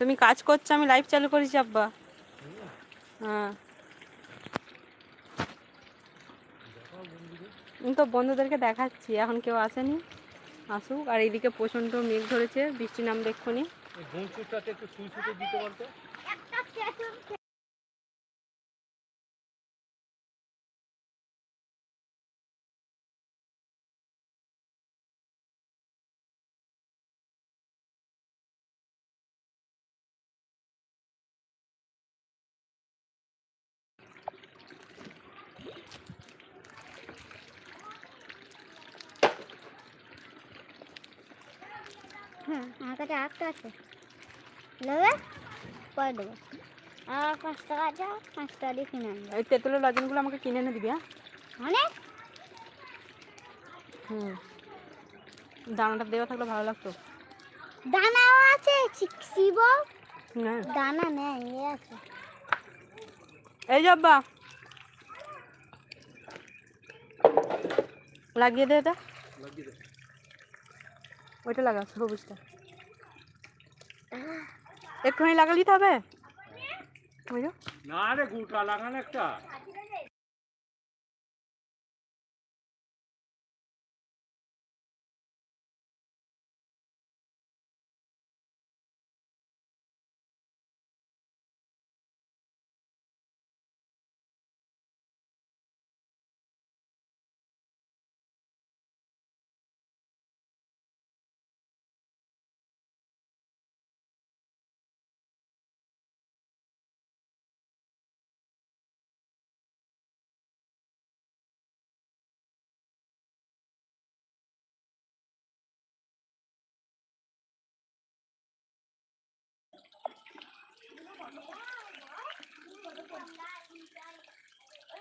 তুমি কাজ করছ আমি লাইভ চালু করেছি আব্বা। হ্যাঁ। আমি তো বন্ধুদেরকে দেখাচ্ছি এখন কেউ আসেনি। আসুক আর এইদিকে প্রচণ্ড মেঘ ধরেছে বৃষ্টি নাম দেখুনি একটু দিতে আমার কাছে আটটা আছে। নেবে পরে দেবো। আর পাঁচ টাকা আছে পাঁচ টাকা দিয়ে কিনে আনব। এই তেঁতুলের লজনগুলো আমাকে কিনে এনে দিবি হ্যাঁ? অনেক হুম। দানাটা দেওয়া থাকলে ভালো লাগতো। দানাও আছে শিব- হ্যাঁ। দানা নেই ইয়ে আছে। এই যাব্বা লাগিয়ে দে এটা। লাগিয়ে দে। ওইটা লাগা সবুজটা একটুখানি লাগালিতে হবে। না রে গুটা লাগান একটা।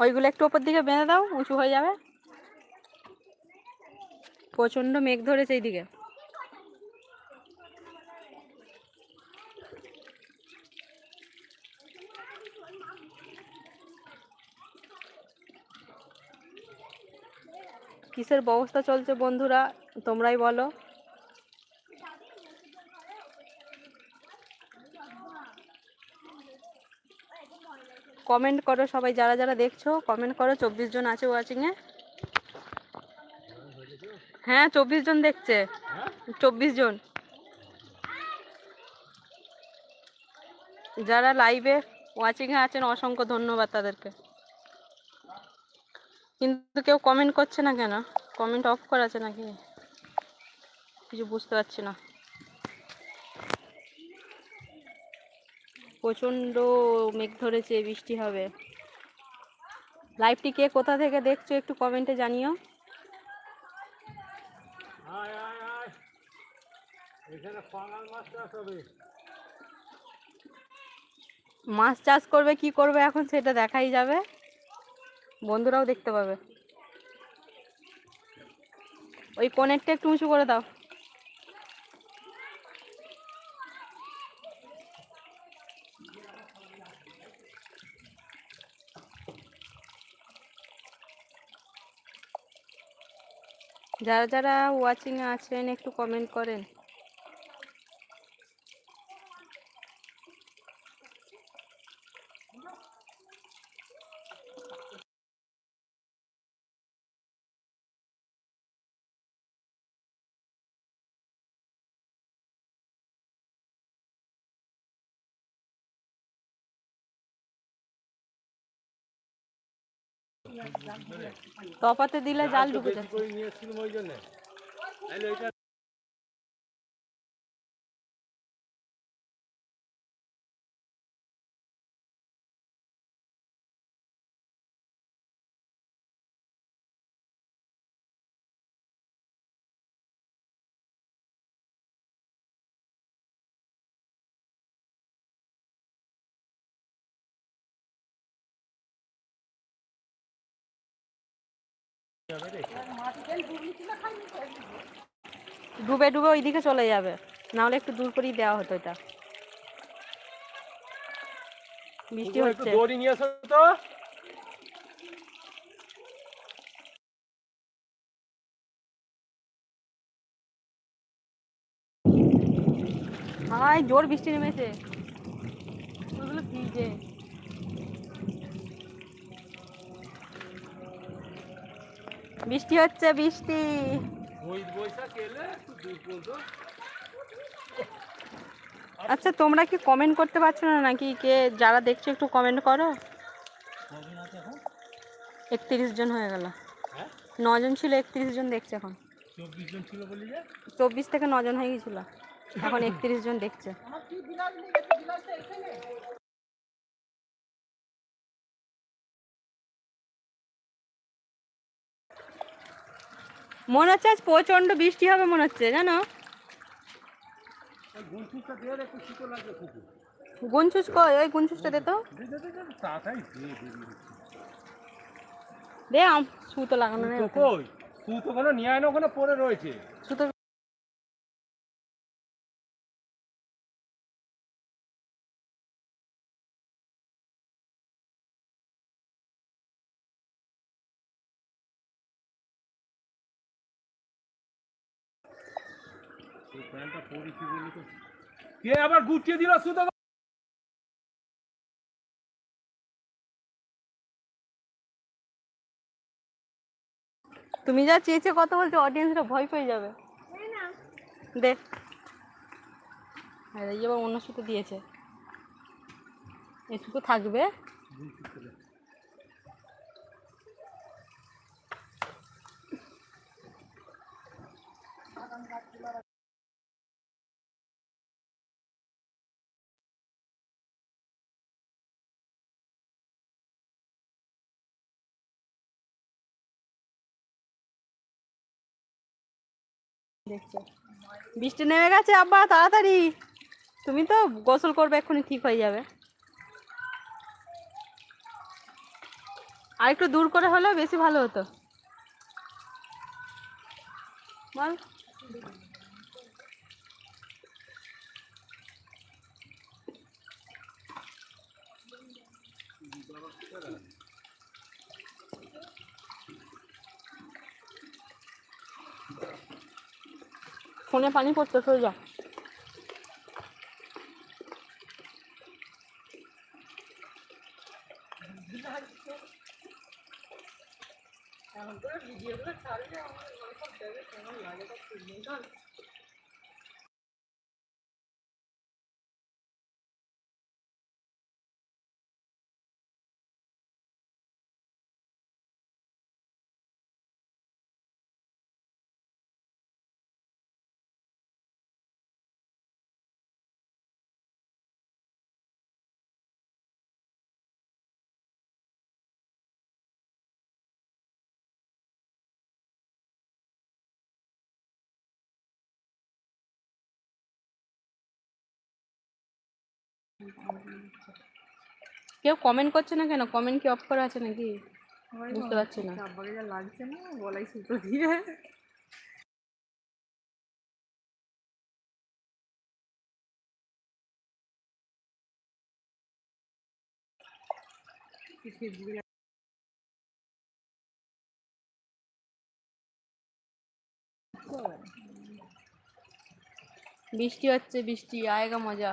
ওইগুলো একটু ওপর দিকে বেঁধে দাও, উঁচু হয়ে যাবে। প্রচণ্ড মেঘ ধরেছে এইদিকে। কিসের ব্যবস্থা চলছে বন্ধুরা, তোমরাই বলো। কমেন্ট করো সবাই, যারা যারা দেখছ কমেন্ট করো। চব্বিশ জন আছে ওয়াচিংয়ে হ্যাঁ চব্বিশ জন দেখছে। চব্বিশ জন। যারা লাইভে ওয়াচিংয়ে আছেন, অসংখ্য ধন্যবাদ তাদেরকে। কিন্তু কেউ কমেন্ট করছে না কেন? কমেন্ট অফ করা আছে নাকি? কিছু বুঝতে পারছি না। প্রচণ্ড মেঘ ধরেছে বৃষ্টি হবে। লাইভটি কে কোথা থেকে দেখছ একটু কমেন্টে জানিও। মাছ চাষ করবে কি করবে এখন সেটা দেখাই যাবে। বন্ধুরাও দেখতে পাবে। ওই কোণেরটা একটু উঁচু করে দাও। যারা যারা ওয়াচিংয়ে আছেন একটু কমেন্ট করেন। তফাতে দিলে জাল বেশি যাচ্ছে ডুবে ডুবে ওইদিকে চলে যাবে। নাহলে একটু দূর করেই দেওয়া হতো এটা। বৃষ্টি হচ্ছে। দড়ি নিয়ে আসো তো। হাই জোর বৃষ্টি নেমেছে। ওগুলো ভিজে। বৃষ্টি হচ্ছে, বৃষ্টি। আচ্ছা তোমরা কি কমেন্ট করতে পারছ না নাকি? কে যারা দেখছ একটু কমেন্ট করো। একত্রিশ জন হয়ে গেল। নজন ছিল, একত্রিশ জন দেখছে এখন। চব্বিশ থেকে নজন হয়ে গেছিল। এখন একত্রিশ জন দেখছে। মনে হচ্ছে আজ প্রচণ্ড বৃষ্টি হবে মনে হচ্ছে জানো? গুনছুস কই? ওই গুনছুসটা দে তো। দে আম সুতো লাগানো নেই কই? তুই তো নিয়ে আয় না ওখানে পড়ে রয়েছে। কে আবার গুটিয়ে দিল সুতো তুমি যা চেয়েছে কথা বলছো অডিয়েন্সরা ভয় পেয়ে যাবে। দে এই আবার অন্য সুতো দিয়েছে। এই সুতো থাকবে। দেখছ। বৃষ্টি নেমে গেছে, আব্বা, তাড়াতাড়ি। তুমি তো গোসল করবে, এক্ষুনি ঠিক হয়ে যাবে। আর একটু দূর করে হলেও বেশি ভালো হতো। বল। 我今把你给我吃手机。কেউ কমেন্ট করছে না কেন? কমেন্ট কি অফ করা আছে নাকি? বুঝতে পারছি না। আব্বাকে যা লাগছে না সুতো দিয়ে। বৃষ্টি হচ্ছে বৃষ্টি আয়েগা মজা।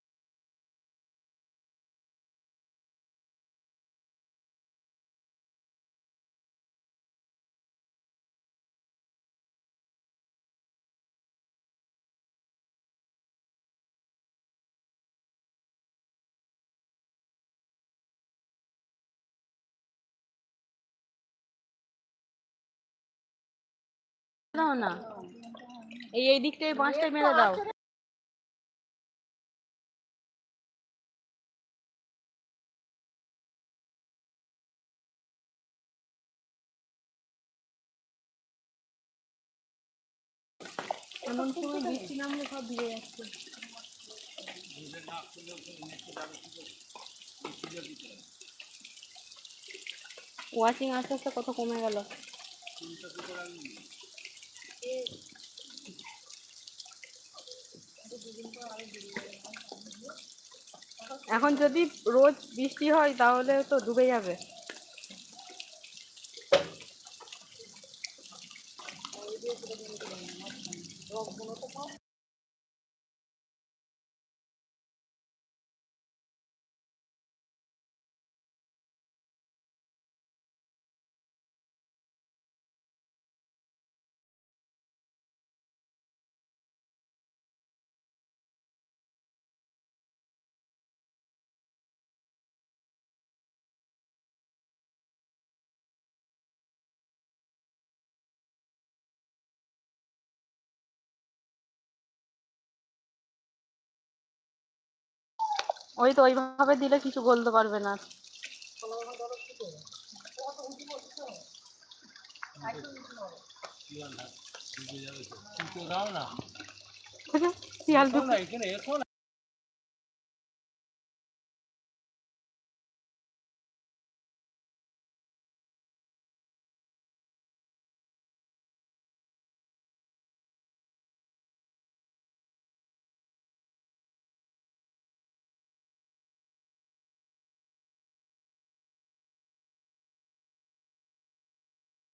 দাও না। এই এই দিক থেকে পাঁচটা মেলে দাও। ওয়াশিং সব যাচ্ছে। আস্তে আস্তে কত কমে গেল। এখন যদি রোজ বৃষ্টি হয় তাহলে তো ডুবে যাবে। ওই তো ওইভাবে দিলে কিছু বলতে পারবে না শিয়াল